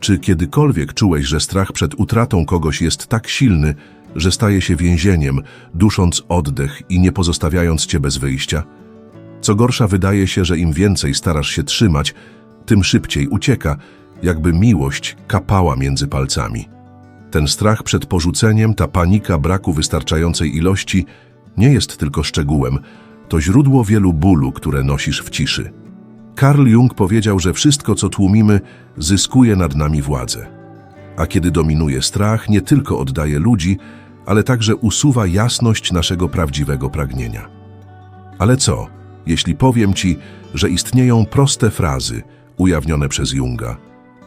Czy kiedykolwiek czułeś, że strach przed utratą kogoś jest tak silny, że staje się więzieniem, dusząc oddech i nie pozostawiając cię bez wyjścia? Co gorsza, wydaje się, że im więcej starasz się trzymać, tym szybciej ucieka, jakby miłość kapała między palcami. Ten strach przed porzuceniem, ta panika braku wystarczającej ilości nie jest tylko szczegółem, to źródło wielu bólu, które nosisz w ciszy. Carl Jung powiedział, że wszystko, co tłumimy, zyskuje nad nami władzę. A kiedy dominuje strach, nie tylko oddaje ludzi, ale także usuwa jasność naszego prawdziwego pragnienia. Ale co, jeśli powiem Ci, że istnieją proste frazy, ujawnione przez Junga,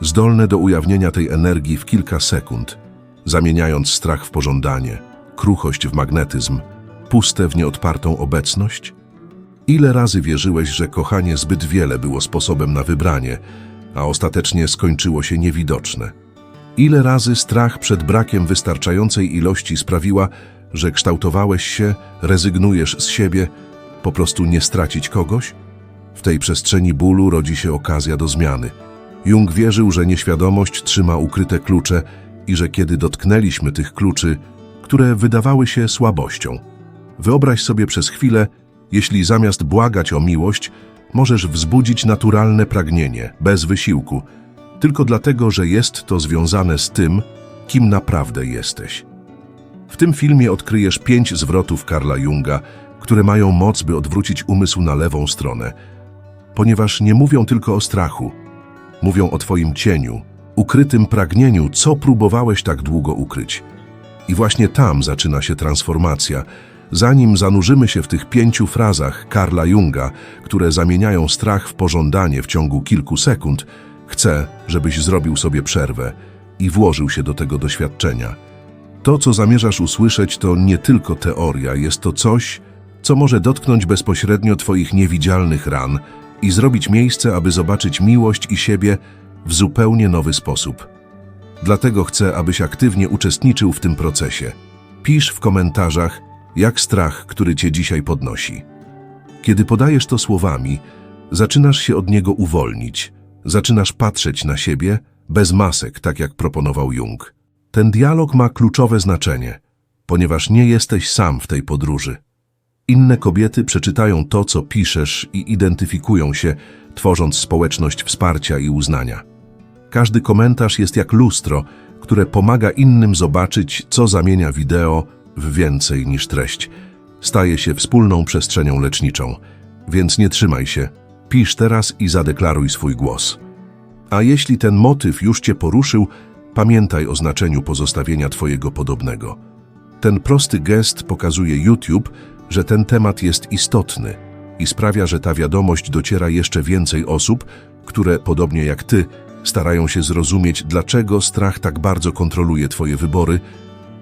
zdolne do ujawnienia tej energii w kilka sekund, zamieniając strach w pożądanie, kruchość w magnetyzm, puste w nieodpartą obecność? Ile razy wierzyłeś, że kochanie zbyt wiele było sposobem na wybranie, a ostatecznie skończyło się niewidoczne? Ile razy strach przed brakiem wystarczającej ilości sprawiła, że kształtowałeś się, rezygnujesz z siebie, po prostu nie stracić kogoś? W tej przestrzeni bólu rodzi się okazja do zmiany. Jung wierzył, że nieświadomość trzyma ukryte klucze i że kiedy dotknęliśmy tych kluczy, które wydawały się słabością, wyobraź sobie przez chwilę, jeśli zamiast błagać o miłość, możesz wzbudzić naturalne pragnienie, bez wysiłku, tylko dlatego, że jest to związane z tym, kim naprawdę jesteś. W tym filmie odkryjesz pięć zwrotów Karla Junga, które mają moc, by odwrócić umysł na lewą stronę, ponieważ nie mówią tylko o strachu, mówią o Twoim cieniu, ukrytym pragnieniu, co próbowałeś tak długo ukryć. I właśnie tam zaczyna się transformacja, zanim zanurzymy się w tych pięciu frazach Karla Junga, które zamieniają strach w pożądanie w ciągu kilku sekund, chcę, żebyś zrobił sobie przerwę i włożył się do tego doświadczenia. To, co zamierzasz usłyszeć, to nie tylko teoria, jest to coś, co może dotknąć bezpośrednio Twoich niewidzialnych ran i zrobić miejsce, aby zobaczyć miłość i siebie w zupełnie nowy sposób. Dlatego chcę, abyś aktywnie uczestniczył w tym procesie. Pisz w komentarzach, jak strach, który cię dzisiaj podnosi. Kiedy podajesz to słowami, zaczynasz się od niego uwolnić, zaczynasz patrzeć na siebie bez masek, tak jak proponował Jung. Ten dialog ma kluczowe znaczenie, ponieważ nie jesteś sam w tej podróży. Inne kobiety przeczytają to, co piszesz i identyfikują się, tworząc społeczność wsparcia i uznania. Każdy komentarz jest jak lustro, które pomaga innym zobaczyć, co zamienia wideo w więcej niż treść. Staje się wspólną przestrzenią leczniczą. Więc nie trzymaj się. Pisz teraz i zadeklaruj swój głos. A jeśli ten motyw już cię poruszył, pamiętaj o znaczeniu pozostawienia twojego podobnego. Ten prosty gest pokazuje YouTube, że ten temat jest istotny i sprawia, że ta wiadomość dociera jeszcze więcej osób, które, podobnie jak ty, starają się zrozumieć, dlaczego strach tak bardzo kontroluje twoje wybory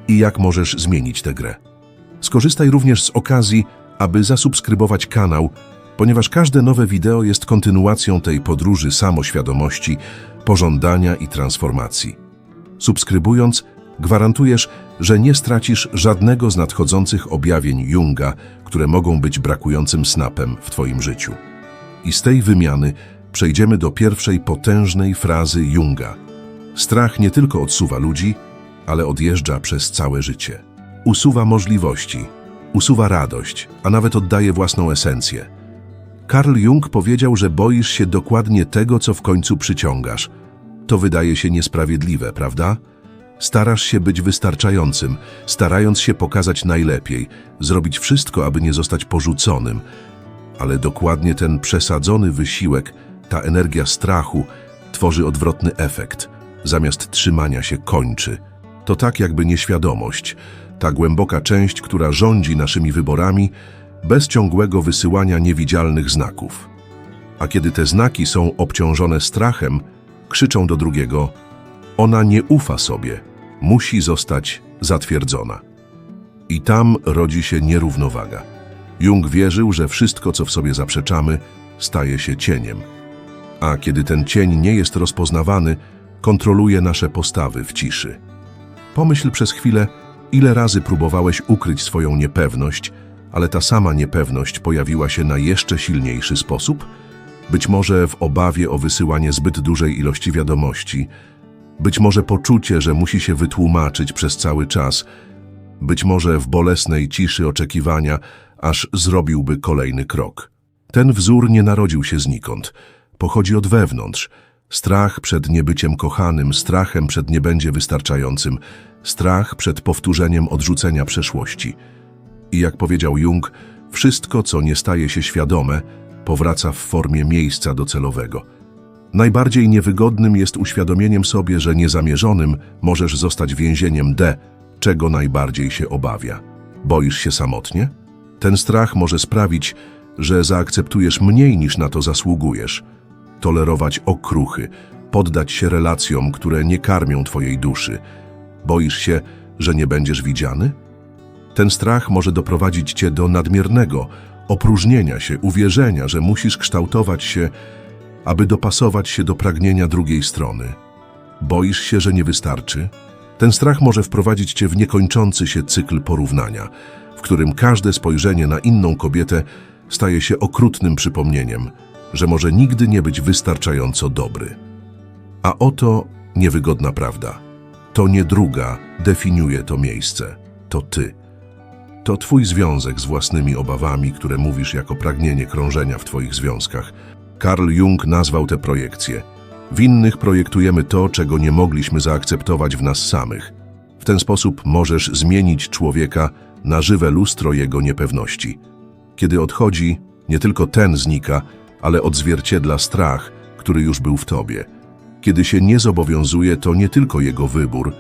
i jak możesz zmienić tę grę. Skorzystaj również z okazji, aby zasubskrybować kanał, ponieważ każde nowe wideo jest kontynuacją tej podróży samoświadomości, pożądania i transformacji. Subskrybując, gwarantujesz, że nie stracisz żadnego z nadchodzących objawień Junga, które mogą być brakującym snapem w Twoim życiu. I z tej wymiany przejdziemy do pierwszej potężnej frazy Junga. Strach nie tylko odsuwa ludzi, ale odjeżdża przez całe życie. Usuwa możliwości, usuwa radość, a nawet oddaje własną esencję. Carl Jung powiedział, że boisz się dokładnie tego, co w końcu przyciągasz. To wydaje się niesprawiedliwe, prawda? Starasz się być wystarczającym, starając się pokazać najlepiej, zrobić wszystko, aby nie zostać porzuconym. Ale dokładnie ten przesadzony wysiłek, ta energia strachu, tworzy odwrotny efekt. Zamiast trzymania się kończy. To tak jakby nieświadomość, ta głęboka część, która rządzi naszymi wyborami, bez ciągłego wysyłania niewidzialnych znaków. A kiedy te znaki są obciążone strachem, krzyczą do drugiego: Ona nie ufa sobie, musi zostać zatwierdzona. I tam rodzi się nierównowaga. Jung wierzył, że wszystko, co w sobie zaprzeczamy, staje się cieniem. A kiedy ten cień nie jest rozpoznawany, kontroluje nasze postawy w ciszy. Pomyśl przez chwilę, ile razy próbowałeś ukryć swoją niepewność, ale ta sama niepewność pojawiła się na jeszcze silniejszy sposób? Być może w obawie o wysyłanie zbyt dużej ilości wiadomości, Być może poczucie, że musi się wytłumaczyć przez cały czas, być może w bolesnej ciszy oczekiwania, aż zrobiłby kolejny krok. Ten wzór nie narodził się znikąd. Pochodzi od wewnątrz. Strach przed niebyciem kochanym, strachem przed nie będzie wystarczającym, strach przed powtórzeniem odrzucenia przeszłości. I jak powiedział Jung, wszystko, co nie staje się świadome, powraca w formie miejsca docelowego. Najbardziej niewygodnym jest uświadomieniem sobie, że niezamierzonym możesz zostać więzieniem D, czego najbardziej się obawia. Boisz się samotnie? Ten strach może sprawić, że zaakceptujesz mniej niż na to zasługujesz. Tolerować okruchy, poddać się relacjom, które nie karmią twojej duszy. Boisz się, że nie będziesz widziany? Ten strach może doprowadzić cię do nadmiernego opróżnienia się, uwierzenia, że musisz kształtować się, aby dopasować się do pragnienia drugiej strony. Boisz się, że nie wystarczy? Ten strach może wprowadzić cię w niekończący się cykl porównania, w którym każde spojrzenie na inną kobietę staje się okrutnym przypomnieniem, że może nigdy nie być wystarczająco dobry. A oto niewygodna prawda. To nie druga definiuje to miejsce, to ty. To twój związek z własnymi obawami, które mówisz jako pragnienie krążenia w twoich związkach. Carl Jung nazwał te projekcje. W innych projektujemy to, czego nie mogliśmy zaakceptować w nas samych. W ten sposób możesz zmienić człowieka na żywe lustro jego niepewności. Kiedy odchodzi, nie tylko ten znika, ale odzwierciedla strach, który już był w tobie. Kiedy się nie zobowiązuje, to nie tylko jego wybór,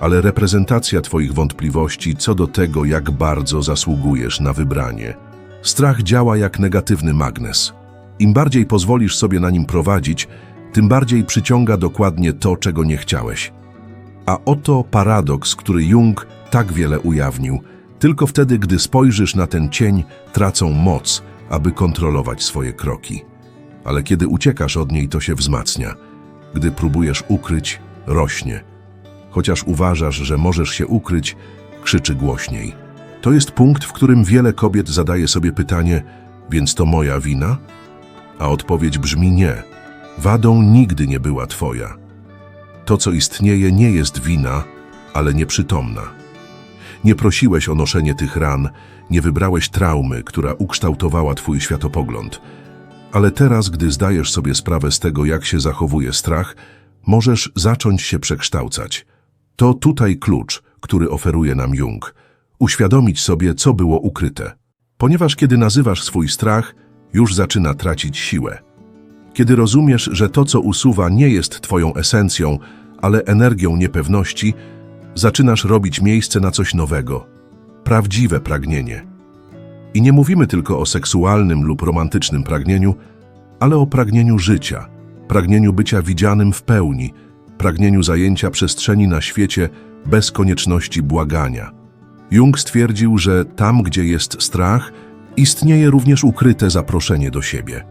ale reprezentacja twoich wątpliwości co do tego, jak bardzo zasługujesz na wybranie. Strach działa jak negatywny magnes. Im bardziej pozwolisz sobie na nim prowadzić, tym bardziej przyciąga dokładnie to, czego nie chciałeś. A oto paradoks, który Jung tak wiele ujawnił. Tylko wtedy, gdy spojrzysz na ten cień, tracą moc, aby kontrolować swoje kroki. Ale kiedy uciekasz od niej, to się wzmacnia. Gdy próbujesz ukryć, rośnie. Chociaż uważasz, że możesz się ukryć, krzyczy głośniej. To jest punkt, w którym wiele kobiet zadaje sobie pytanie, więc to moja wina? A odpowiedź brzmi nie. Wadą nigdy nie była twoja. To, co istnieje, nie jest wina, ale nieprzytomna. Nie prosiłeś o noszenie tych ran, nie wybrałeś traumy, która ukształtowała twój światopogląd. Ale teraz, gdy zdajesz sobie sprawę z tego, jak się zachowuje strach, możesz zacząć się przekształcać. To tutaj klucz, który oferuje nam Jung. Uświadomić sobie, co było ukryte. Ponieważ kiedy nazywasz swój strach, już zaczyna tracić siłę. Kiedy rozumiesz, że to, co usuwa, nie jest twoją esencją, ale energią niepewności, zaczynasz robić miejsce na coś nowego. Prawdziwe pragnienie. I nie mówimy tylko o seksualnym lub romantycznym pragnieniu, ale o pragnieniu życia, pragnieniu bycia widzianym w pełni, pragnieniu zajęcia przestrzeni na świecie bez konieczności błagania. Jung stwierdził, że tam, gdzie jest strach, istnieje również ukryte zaproszenie do siebie.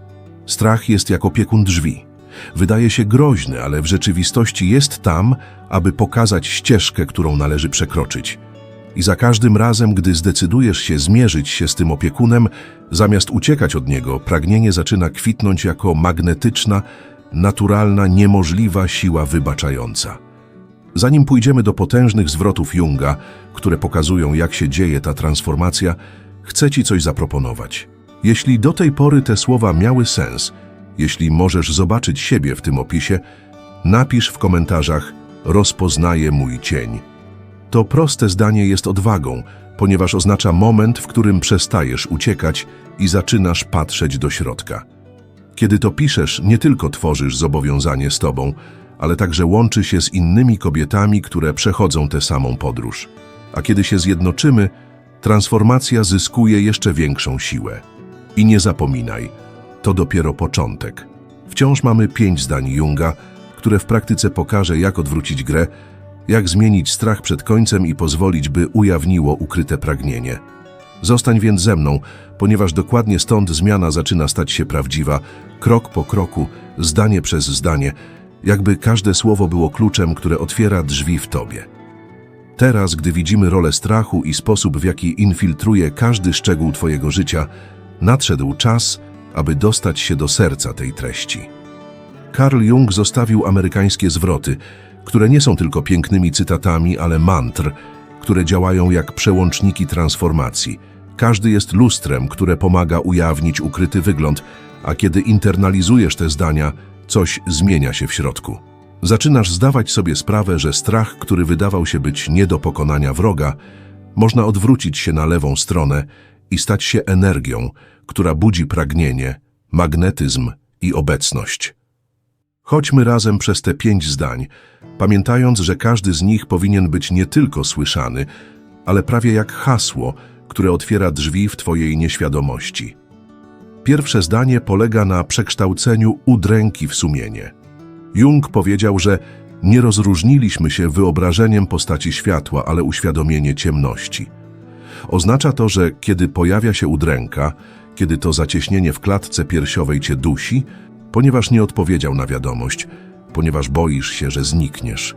Strach jest jak opiekun drzwi. Wydaje się groźny, ale w rzeczywistości jest tam, aby pokazać ścieżkę, którą należy przekroczyć. I za każdym razem, gdy zdecydujesz się zmierzyć się z tym opiekunem, zamiast uciekać od niego, pragnienie zaczyna kwitnąć jako magnetyczna, naturalna, niemożliwa siła wybaczająca. Zanim pójdziemy do potężnych zwrotów Junga, które pokazują, jak się dzieje ta transformacja, chcę Ci coś zaproponować. Jeśli do tej pory te słowa miały sens, jeśli możesz zobaczyć siebie w tym opisie, napisz w komentarzach rozpoznaję mój cień. To proste zdanie jest odwagą, ponieważ oznacza moment, w którym przestajesz uciekać i zaczynasz patrzeć do środka. Kiedy to piszesz, nie tylko tworzysz zobowiązanie z tobą, ale także łączy się z innymi kobietami, które przechodzą tę samą podróż. A kiedy się zjednoczymy, transformacja zyskuje jeszcze większą siłę. I nie zapominaj, to dopiero początek. Wciąż mamy pięć zdań Junga, które w praktyce pokaże, jak odwrócić grę, jak zmienić strach przed końcem i pozwolić, by ujawniło ukryte pragnienie. Zostań więc ze mną, ponieważ dokładnie stąd zmiana zaczyna stać się prawdziwa, krok po kroku, zdanie przez zdanie, jakby każde słowo było kluczem, które otwiera drzwi w tobie. Teraz, gdy widzimy rolę strachu i sposób, w jaki infiltruje każdy szczegół twojego życia, nadszedł czas, aby dostać się do serca tej treści. Carl Jung zostawił amerykańskie zwroty, które nie są tylko pięknymi cytatami, ale mantr, które działają jak przełączniki transformacji. Każdy jest lustrem, które pomaga ujawnić ukryty wygląd, a kiedy internalizujesz te zdania, coś zmienia się w środku. Zaczynasz zdawać sobie sprawę, że strach, który wydawał się być nie do pokonania wroga, można odwrócić się na lewą stronę i stać się energią, która budzi pragnienie, magnetyzm i obecność. Chodźmy razem przez te pięć zdań, pamiętając, że każdy z nich powinien być nie tylko słyszany, ale prawie jak hasło, które otwiera drzwi w Twojej nieświadomości. Pierwsze zdanie polega na przekształceniu udręki w sumienie. Jung powiedział, że nie rozróżniliśmy się wyobrażeniem postaci światła, ale uświadomienie ciemności. Oznacza to, że kiedy pojawia się udręka, kiedy to zacieśnienie w klatce piersiowej cię dusi, ponieważ nie odpowiedział na wiadomość, ponieważ boisz się, że znikniesz.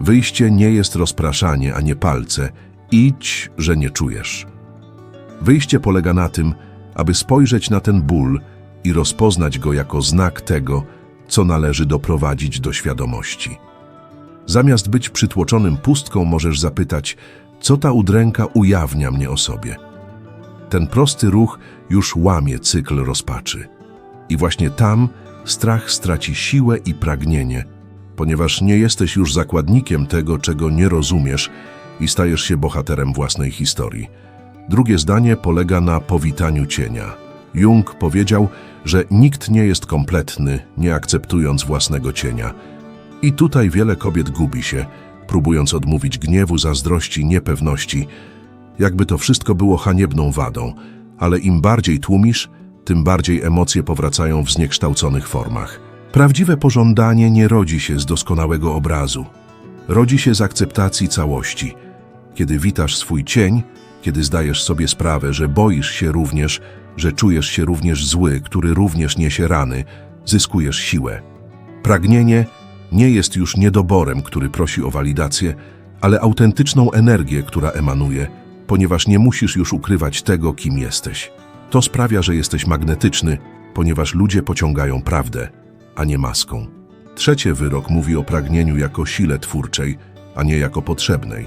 Wyjście nie jest rozpraszanie, a nie palce. Idź, że nie czujesz. Wyjście polega na tym, aby spojrzeć na ten ból i rozpoznać go jako znak tego, co należy doprowadzić do świadomości. Zamiast być przytłoczonym pustką, możesz zapytać, co ta udręka ujawnia mnie o sobie. Ten prosty ruch już łamie cykl rozpaczy. I właśnie tam strach straci siłę i pragnienie, ponieważ nie jesteś już zakładnikiem tego, czego nie rozumiesz i stajesz się bohaterem własnej historii. Drugie zdanie polega na powitaniu cienia. Jung powiedział, że nikt nie jest kompletny, nie akceptując własnego cienia. I tutaj wiele kobiet gubi się, próbując odmówić gniewu, zazdrości, niepewności, jakby to wszystko było haniebną wadą, ale im bardziej tłumisz, tym bardziej emocje powracają w zniekształconych formach. Prawdziwe pożądanie nie rodzi się z doskonałego obrazu. Rodzi się z akceptacji całości. Kiedy witasz swój cień, kiedy zdajesz sobie sprawę, że boisz się również, że czujesz się również zły, który również niesie rany, zyskujesz siłę. Pragnienie nie jest już niedoborem, który prosi o walidację, ale autentyczną energię, która emanuje, ponieważ nie musisz już ukrywać tego, kim jesteś. To sprawia, że jesteś magnetyczny, ponieważ ludzie pociągają prawdę, a nie maską. Trzecie wyrok mówi o pragnieniu jako sile twórczej, a nie jako potrzebnej.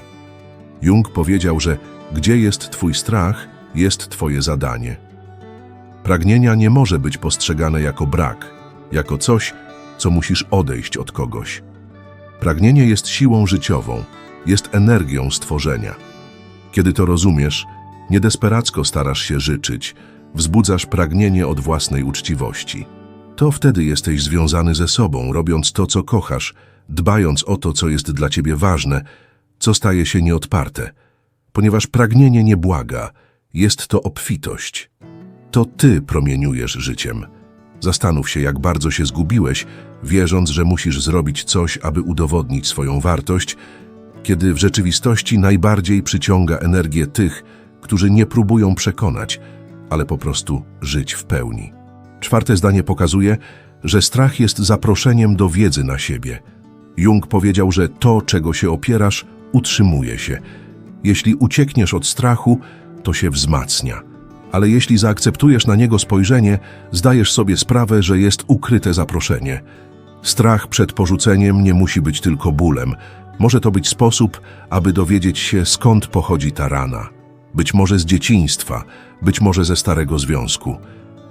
Jung powiedział, że gdzie jest Twój strach, jest Twoje zadanie. Pragnienia nie może być postrzegane jako brak, jako coś, co musisz odejść od kogoś. Pragnienie jest siłą życiową, jest energią stworzenia. Kiedy to rozumiesz, niedesperacko starasz się życzyć, wzbudzasz pragnienie od własnej uczciwości. To wtedy jesteś związany ze sobą, robiąc to, co kochasz, dbając o to, co jest dla ciebie ważne, co staje się nieodparte. Ponieważ pragnienie nie błaga, jest to obfitość. To ty promieniujesz życiem. Zastanów się, jak bardzo się zgubiłeś, wierząc, że musisz zrobić coś, aby udowodnić swoją wartość, kiedy w rzeczywistości najbardziej przyciąga energię tych, którzy nie próbują przekonać, ale po prostu żyć w pełni. Czwarte zdanie pokazuje, że strach jest zaproszeniem do wiedzy na siebie. Jung powiedział, że to, czego się opierasz, utrzymuje się. Jeśli uciekniesz od strachu, to się wzmacnia. Ale jeśli zaakceptujesz na niego spojrzenie, zdajesz sobie sprawę, że jest ukryte zaproszenie. Strach przed porzuceniem nie musi być tylko bólem. Może to być sposób, aby dowiedzieć się, skąd pochodzi ta rana. Być może z dzieciństwa, być może ze starego związku.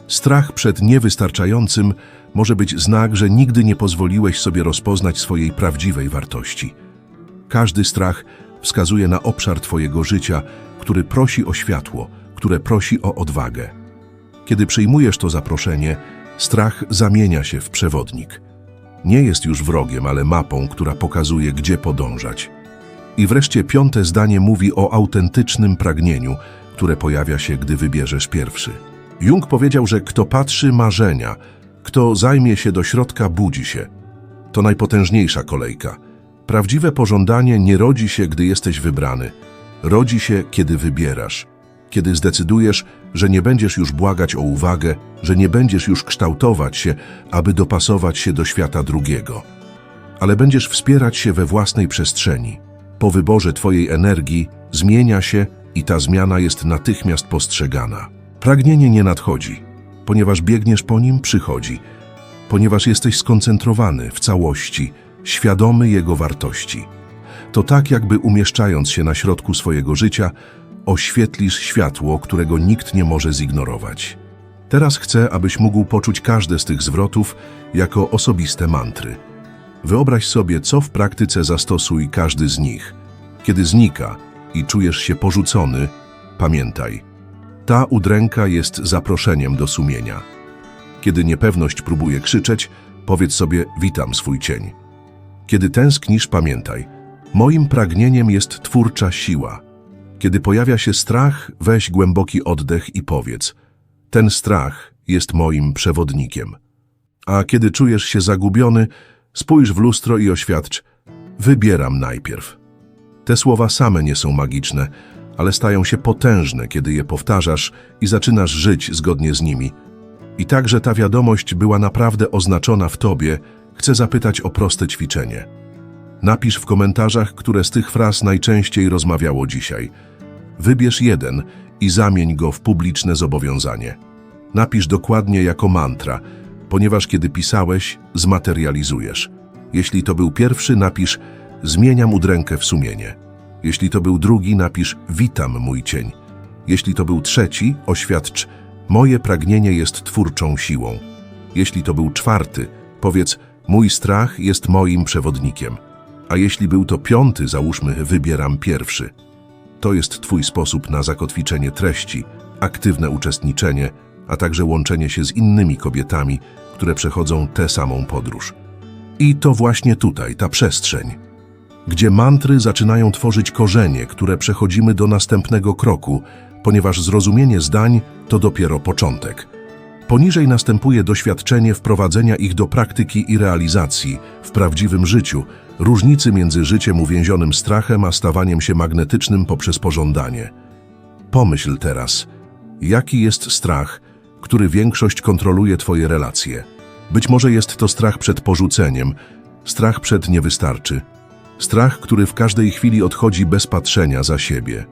Strach przed niewystarczającym może być znak, że nigdy nie pozwoliłeś sobie rozpoznać swojej prawdziwej wartości. Każdy strach wskazuje na obszar Twojego życia, który prosi o światło, które prosi o odwagę. Kiedy przyjmujesz to zaproszenie, strach zamienia się w przewodnik. Nie jest już wrogiem, ale mapą, która pokazuje, gdzie podążać. I wreszcie piąte zdanie mówi o autentycznym pragnieniu, które pojawia się, gdy wybierzesz pierwszy. Jung powiedział, że kto patrzy marzenia, kto zajmie się do środka, budzi się. To najpotężniejsza kolejka. Prawdziwe pożądanie nie rodzi się, gdy jesteś wybrany. Rodzi się, kiedy wybierasz. Kiedy zdecydujesz, że nie będziesz już błagać o uwagę, że nie będziesz już kształtować się, aby dopasować się do świata drugiego, ale będziesz wspierać się we własnej przestrzeni. Po wyborze Twojej energii zmienia się i ta zmiana jest natychmiast postrzegana. Pragnienie nie nadchodzi, ponieważ biegniesz po nim, przychodzi, ponieważ jesteś skoncentrowany w całości, świadomy jego wartości. To tak, jakby umieszczając się na środku swojego życia, oświetlisz światło, którego nikt nie może zignorować. Teraz chcę, abyś mógł poczuć każde z tych zwrotów jako osobiste mantry. Wyobraź sobie, co w praktyce zastosuj każdy z nich. Kiedy znika i czujesz się porzucony, pamiętaj, ta udręka jest zaproszeniem do sumienia. Kiedy niepewność próbuje krzyczeć, powiedz sobie witam swój cień. Kiedy tęsknisz, pamiętaj, moim pragnieniem jest twórcza siła. Kiedy pojawia się strach, weź głęboki oddech i powiedz ten strach jest moim przewodnikiem. A kiedy czujesz się zagubiony, spójrz w lustro i oświadcz wybieram najpierw. Te słowa same nie są magiczne, ale stają się potężne, kiedy je powtarzasz i zaczynasz żyć zgodnie z nimi. I tak, że ta wiadomość była naprawdę oznaczona w tobie, chcę zapytać o proste ćwiczenie. Napisz w komentarzach, które z tych fraz najczęściej rozmawiało dzisiaj. Wybierz jeden i zamień go w publiczne zobowiązanie. Napisz dokładnie jako mantra, ponieważ kiedy pisałeś, zmaterializujesz. Jeśli to był pierwszy, napisz zmieniam udrękę w sumienie. Jeśli to był drugi, napisz witam mój cień. Jeśli to był trzeci, oświadcz moje pragnienie jest twórczą siłą. Jeśli to był czwarty, powiedz mój strach jest moim przewodnikiem. A jeśli był to piąty, załóżmy wybieram pierwszy. To jest Twój sposób na zakotwiczenie treści, aktywne uczestniczenie, a także łączenie się z innymi kobietami, które przechodzą tę samą podróż. I to właśnie tutaj, ta przestrzeń, gdzie mantry zaczynają tworzyć korzenie, które przechodzimy do następnego kroku, ponieważ zrozumienie zdań to dopiero początek. Poniżej następuje doświadczenie wprowadzenia ich do praktyki i realizacji w prawdziwym życiu, różnicy między życiem uwięzionym strachem a stawaniem się magnetycznym poprzez pożądanie. Pomyśl teraz, jaki jest strach, który większość kontroluje Twoje relacje. Być może jest to strach przed porzuceniem, strach przed nie wystarczy, strach, który w każdej chwili odchodzi bez patrzenia za siebie.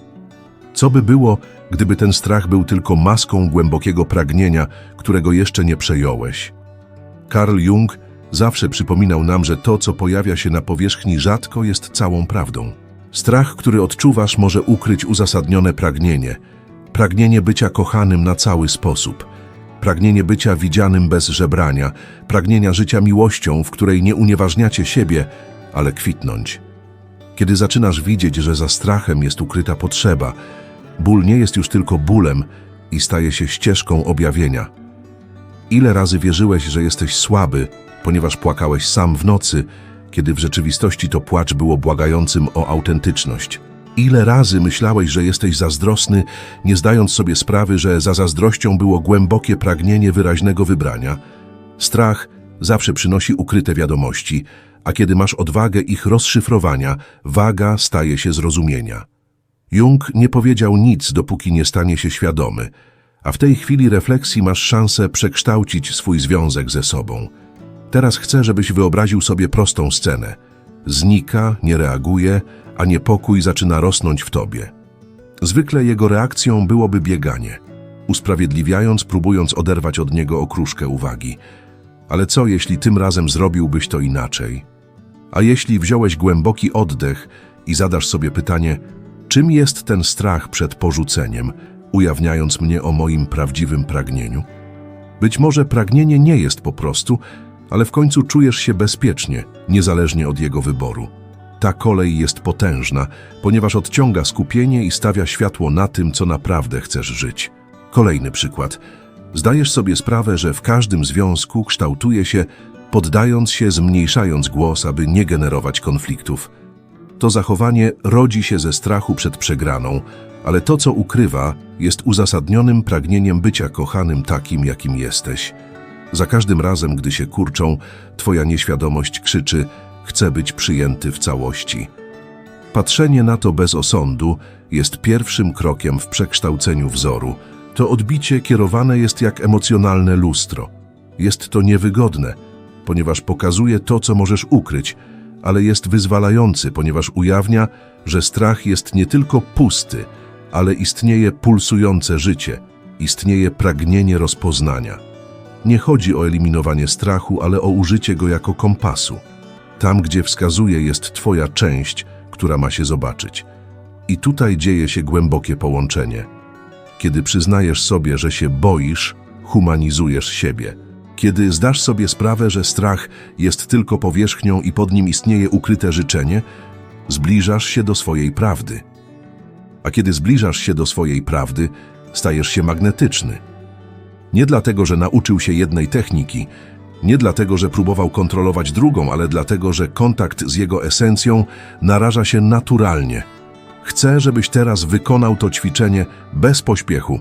Co by było, gdyby ten strach był tylko maską głębokiego pragnienia, którego jeszcze nie przejąłeś? Carl Jung zawsze przypominał nam, że to, co pojawia się na powierzchni, rzadko jest całą prawdą. Strach, który odczuwasz, może ukryć uzasadnione pragnienie, pragnienie bycia kochanym na cały sposób, pragnienie bycia widzianym bez żebrania, pragnienia życia miłością, w której nie unieważniacie siebie, ale kwitnąć. Kiedy zaczynasz widzieć, że za strachem jest ukryta potrzeba, ból nie jest już tylko bólem i staje się ścieżką objawienia. Ile razy wierzyłeś, że jesteś słaby, ponieważ płakałeś sam w nocy, kiedy w rzeczywistości to płacz było błagającym o autentyczność? Ile razy myślałeś, że jesteś zazdrosny, nie zdając sobie sprawy, że za zazdrością było głębokie pragnienie wyraźnego wybrania? Strach zawsze przynosi ukryte wiadomości, a kiedy masz odwagę ich rozszyfrowania, waga staje się zrozumienia. Jung nie powiedział nic, dopóki nie stanie się świadomy, a w tej chwili refleksji masz szansę przekształcić swój związek ze sobą. Teraz chcę, żebyś wyobraził sobie prostą scenę. Znika, nie reaguje, a niepokój zaczyna rosnąć w tobie. Zwykle jego reakcją byłoby bieganie, usprawiedliwiając, próbując oderwać od niego okruszkę uwagi. Ale co, jeśli tym razem zrobiłbyś to inaczej? A jeśli wziąłeś głęboki oddech i zadasz sobie pytanie, czym jest ten strach przed porzuceniem, ujawniając mnie o moim prawdziwym pragnieniu? Być może pragnienie nie jest po prostu, ale w końcu czujesz się bezpiecznie, niezależnie od jego wyboru. Ta kolej jest potężna, ponieważ odciąga skupienie i stawia światło na tym, co naprawdę chcesz żyć. Kolejny przykład. Zdajesz sobie sprawę, że w każdym związku kształtuje się, poddając się, zmniejszając głos, aby nie generować konfliktów. To zachowanie rodzi się ze strachu przed przegraną, ale to, co ukrywa, jest uzasadnionym pragnieniem bycia kochanym takim, jakim jesteś. Za każdym razem, gdy się kurczą, twoja nieświadomość krzyczy chcę być przyjęty w całości. Patrzenie na to bez osądu jest pierwszym krokiem w przekształceniu wzoru. To odbicie kierowane jest jak emocjonalne lustro. Jest to niewygodne, ponieważ pokazuje to, co możesz ukryć, ale jest wyzwalający, ponieważ ujawnia, że strach jest nie tylko pusty, ale istnieje pulsujące życie, istnieje pragnienie rozpoznania. Nie chodzi o eliminowanie strachu, ale o użycie go jako kompasu. Tam, gdzie wskazuje, jest Twoja część, która ma się zobaczyć. I tutaj dzieje się głębokie połączenie. Kiedy przyznajesz sobie, że się boisz, humanizujesz siebie. Kiedy zdasz sobie sprawę, że strach jest tylko powierzchnią i pod nim istnieje ukryte życzenie, zbliżasz się do swojej prawdy. A kiedy zbliżasz się do swojej prawdy, stajesz się magnetyczny. Nie dlatego, że nauczył się jednej techniki, nie dlatego, że próbował kontrolować drugą, ale dlatego, że kontakt z jego esencją naraża się naturalnie. Chcę, żebyś teraz wykonał to ćwiczenie bez pośpiechu.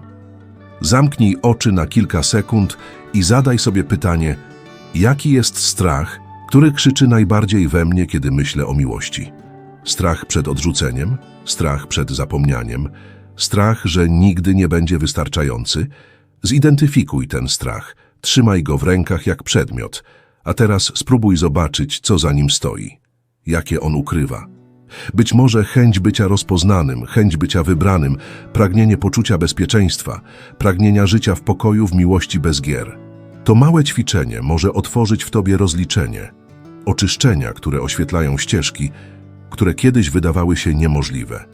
Zamknij oczy na kilka sekund i zadaj sobie pytanie, jaki jest strach, który krzyczy najbardziej we mnie, kiedy myślę o miłości? Strach przed odrzuceniem, strach przed zapomnianiem, strach, że nigdy nie będzie wystarczający. Zidentyfikuj ten strach, trzymaj go w rękach jak przedmiot, a teraz spróbuj zobaczyć, co za nim stoi, jakie on ukrywa. Być może chęć bycia rozpoznanym, chęć bycia wybranym, pragnienie poczucia bezpieczeństwa, pragnienia życia w pokoju, w miłości bez gier. To małe ćwiczenie może otworzyć w tobie rozliczenie, oczyszczenia, które oświetlają ścieżki, które kiedyś wydawały się niemożliwe.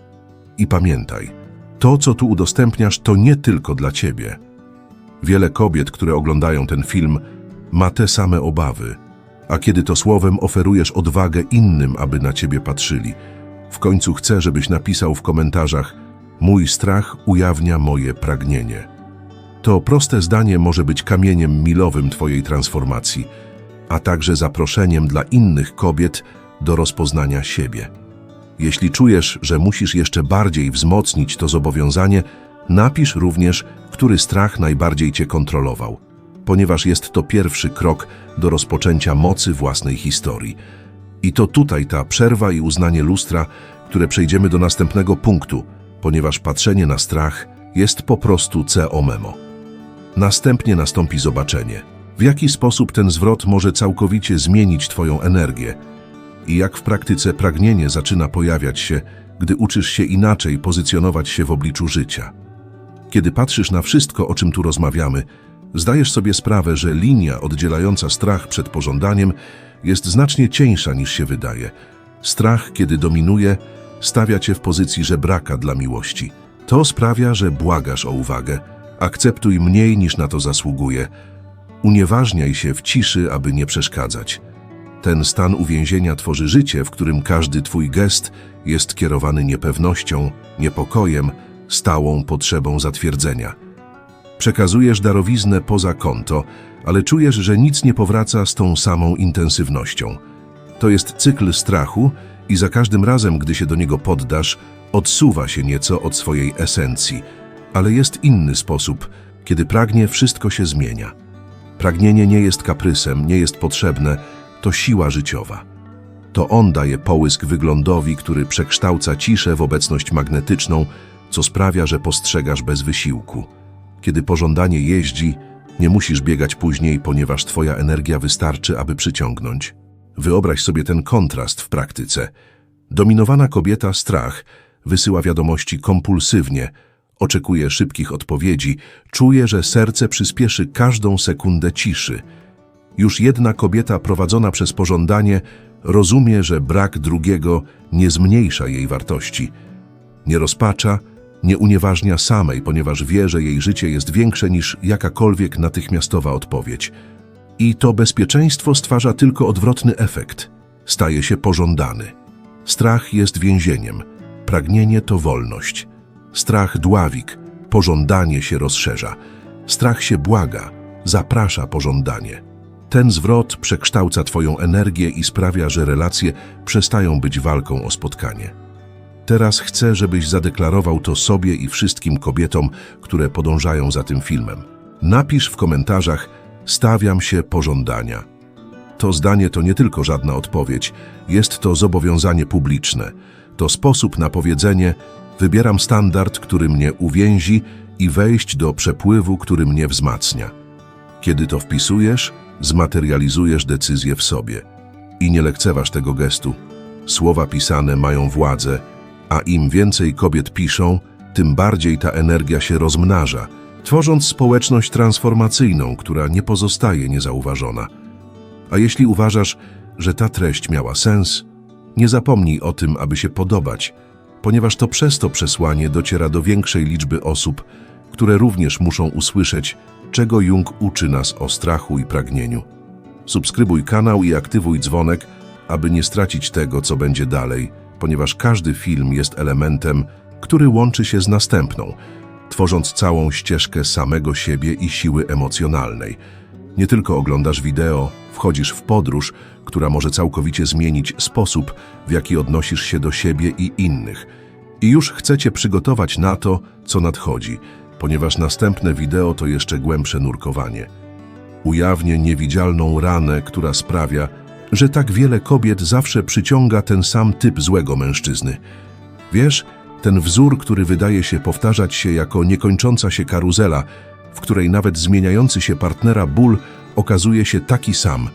I pamiętaj, to, co tu udostępniasz, to nie tylko dla ciebie. Wiele kobiet, które oglądają ten film, ma te same obawy, a kiedy to słowem oferujesz odwagę innym, aby na ciebie patrzyli, w końcu chcę, żebyś napisał w komentarzach: Mój strach ujawnia moje pragnienie. To proste zdanie może być kamieniem milowym Twojej transformacji, a także zaproszeniem dla innych kobiet do rozpoznania siebie. Jeśli czujesz, że musisz jeszcze bardziej wzmocnić to zobowiązanie, napisz również, który strach najbardziej Cię kontrolował, ponieważ jest to pierwszy krok do rozpoczęcia mocy własnej historii. I to tutaj ta przerwa i uznanie lustra, które przejdziemy do następnego punktu, ponieważ patrzenie na strach jest po prostu CO memo. Następnie nastąpi zobaczenie, w jaki sposób ten zwrot może całkowicie zmienić Twoją energię i jak w praktyce pragnienie zaczyna pojawiać się, gdy uczysz się inaczej pozycjonować się w obliczu życia. Kiedy patrzysz na wszystko, o czym tu rozmawiamy, zdajesz sobie sprawę, że linia oddzielająca strach przed pożądaniem jest znacznie cieńsza niż się wydaje. Strach, kiedy dominuje, stawia cię w pozycji żebraka dla miłości. To sprawia, że błagasz o uwagę, akceptuj mniej niż na to zasługuje, unieważniaj się w ciszy, aby nie przeszkadzać. Ten stan uwięzienia tworzy życie, w którym każdy twój gest jest kierowany niepewnością, niepokojem, stałą potrzebą zatwierdzenia. Przekazujesz darowiznę poza konto, ale czujesz, że nic nie powraca z tą samą intensywnością. To jest cykl strachu i za każdym razem, gdy się do niego poddasz, odsuwa się nieco od swojej esencji. Ale jest inny sposób, kiedy pragnie, wszystko się zmienia. Pragnienie nie jest kaprysem, nie jest potrzebne, to siła życiowa. To on daje połysk wyglądowi, który przekształca ciszę w obecność magnetyczną, co sprawia, że postrzegasz bez wysiłku. Kiedy pożądanie jeździ, nie musisz biegać później, ponieważ twoja energia wystarczy, aby przyciągnąć. Wyobraź sobie ten kontrast w praktyce. Dominowana kobieta strach wysyła wiadomości kompulsywnie, oczekuje szybkich odpowiedzi, czuje, że serce przyspieszy każdą sekundę ciszy. Już jedna kobieta prowadzona przez pożądanie rozumie, że brak drugiego nie zmniejsza jej wartości. Nie rozpacza, nie unieważnia samej, ponieważ wie, że jej życie jest większe niż jakakolwiek natychmiastowa odpowiedź. I to bezpieczeństwo stwarza tylko odwrotny efekt. Staje się pożądany. Strach jest więzieniem, pragnienie to wolność. Strach dławik, pożądanie się rozszerza. Strach się błaga, zaprasza pożądanie. Ten zwrot przekształca Twoją energię i sprawia, że relacje przestają być walką o spotkanie. Teraz chcę, żebyś zadeklarował to sobie i wszystkim kobietom, które podążają za tym filmem. Napisz w komentarzach Stawiam się pożądania. To zdanie to nie tylko żadna odpowiedź, jest to zobowiązanie publiczne. To sposób na powiedzenie Wybieram standard, który mnie uwięzi i wejść do przepływu, który mnie wzmacnia. Kiedy to wpisujesz, zmaterializujesz decyzję w sobie. I nie lekceważ tego gestu. Słowa pisane mają władzę, a im więcej kobiet piszą, tym bardziej ta energia się rozmnaża, tworząc społeczność transformacyjną, która nie pozostaje niezauważona. A jeśli uważasz, że ta treść miała sens, nie zapomnij o tym, aby się podobać, ponieważ to przez to przesłanie dociera do większej liczby osób, które również muszą usłyszeć, czego Jung uczy nas o strachu i pragnieniu. Subskrybuj kanał i aktywuj dzwonek, aby nie stracić tego, co będzie dalej, ponieważ każdy film jest elementem, który łączy się z następną, tworząc całą ścieżkę samego siebie i siły emocjonalnej. Nie tylko oglądasz wideo, wchodzisz w podróż, która może całkowicie zmienić sposób, w jaki odnosisz się do siebie i innych. I już chcecie przygotować na to, co nadchodzi, ponieważ następne wideo to jeszcze głębsze nurkowanie. Ujawnię niewidzialną ranę, która sprawia, że tak wiele kobiet zawsze przyciąga ten sam typ złego mężczyzny. Wiesz, ten wzór, który wydaje się powtarzać się jako niekończąca się karuzela, w której nawet zmieniający się partnera ból okazuje się taki sam.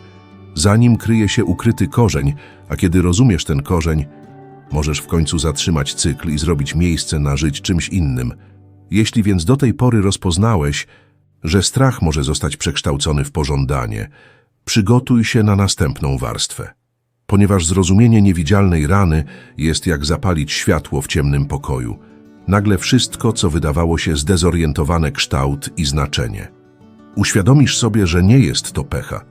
Za nim kryje się ukryty korzeń, a kiedy rozumiesz ten korzeń, możesz w końcu zatrzymać cykl i zrobić miejsce na żyć czymś innym. Jeśli więc do tej pory rozpoznałeś, że strach może zostać przekształcony w pożądanie, przygotuj się na następną warstwę. Ponieważ zrozumienie niewidzialnej rany jest jak zapalić światło w ciemnym pokoju. Nagle wszystko, co wydawało się zdezorientowane kształt i znaczenie. Uświadomisz sobie, że nie jest to pecha.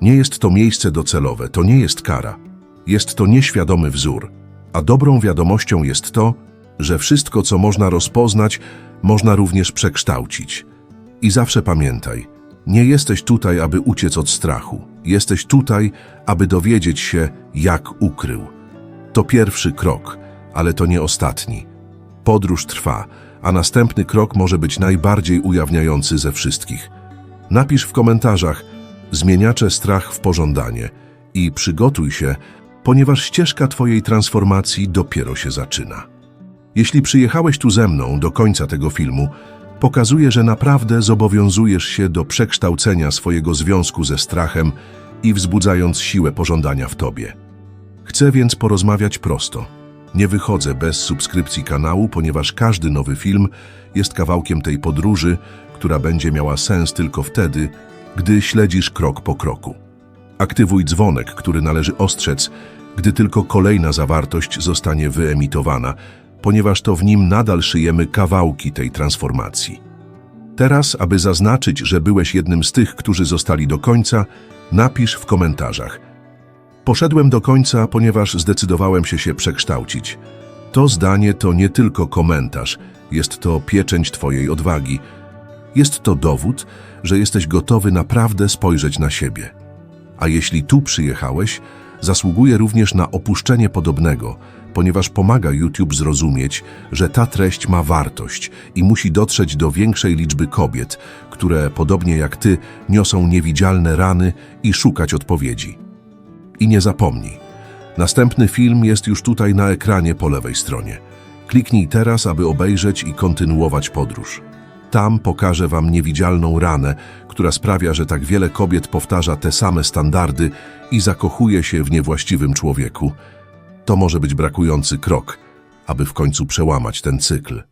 Nie jest to miejsce docelowe, to nie jest kara. Jest to nieświadomy wzór. A dobrą wiadomością jest to, że wszystko, co można rozpoznać, można również przekształcić. I zawsze pamiętaj, nie jesteś tutaj, aby uciec od strachu. Jesteś tutaj, aby dowiedzieć się, jak ukrył. To pierwszy krok, ale to nie ostatni. Podróż trwa, a następny krok może być najbardziej ujawniający ze wszystkich. Napisz w komentarzach Zmieniacze strach w pożądanie i przygotuj się, ponieważ ścieżka Twojej transformacji dopiero się zaczyna. Jeśli przyjechałeś tu ze mną do końca tego filmu, pokazuje, że naprawdę zobowiązujesz się do przekształcenia swojego związku ze strachem i wzbudzając siłę pożądania w Tobie. Chcę więc porozmawiać prosto. Nie wychodzę bez subskrypcji kanału, ponieważ każdy nowy film jest kawałkiem tej podróży, która będzie miała sens tylko wtedy, gdy śledzisz krok po kroku. Aktywuj dzwonek, który należy ostrzec, gdy tylko kolejna zawartość zostanie wyemitowana, ponieważ to w nim nadal szyjemy kawałki tej transformacji. Teraz, aby zaznaczyć, że byłeś jednym z tych, którzy zostali do końca, napisz w komentarzach. Poszedłem do końca, ponieważ zdecydowałem się się przekształcić. To zdanie to nie tylko komentarz, jest to pieczęć Twojej odwagi. Jest to dowód, że jesteś gotowy naprawdę spojrzeć na siebie. A jeśli tu przyjechałeś, zasługuje również na opuszczenie podobnego, ponieważ pomaga YouTube zrozumieć, że ta treść ma wartość i musi dotrzeć do większej liczby kobiet, które, podobnie jak ty, niosą niewidzialne rany i szukać odpowiedzi. I nie zapomnij, następny film jest już tutaj na ekranie po lewej stronie. Kliknij teraz, aby obejrzeć i kontynuować podróż. Tam pokażę Wam niewidzialną ranę, która sprawia, że tak wiele kobiet powtarza te same standardy i zakochuje się w niewłaściwym człowieku. To może być brakujący krok, aby w końcu przełamać ten cykl.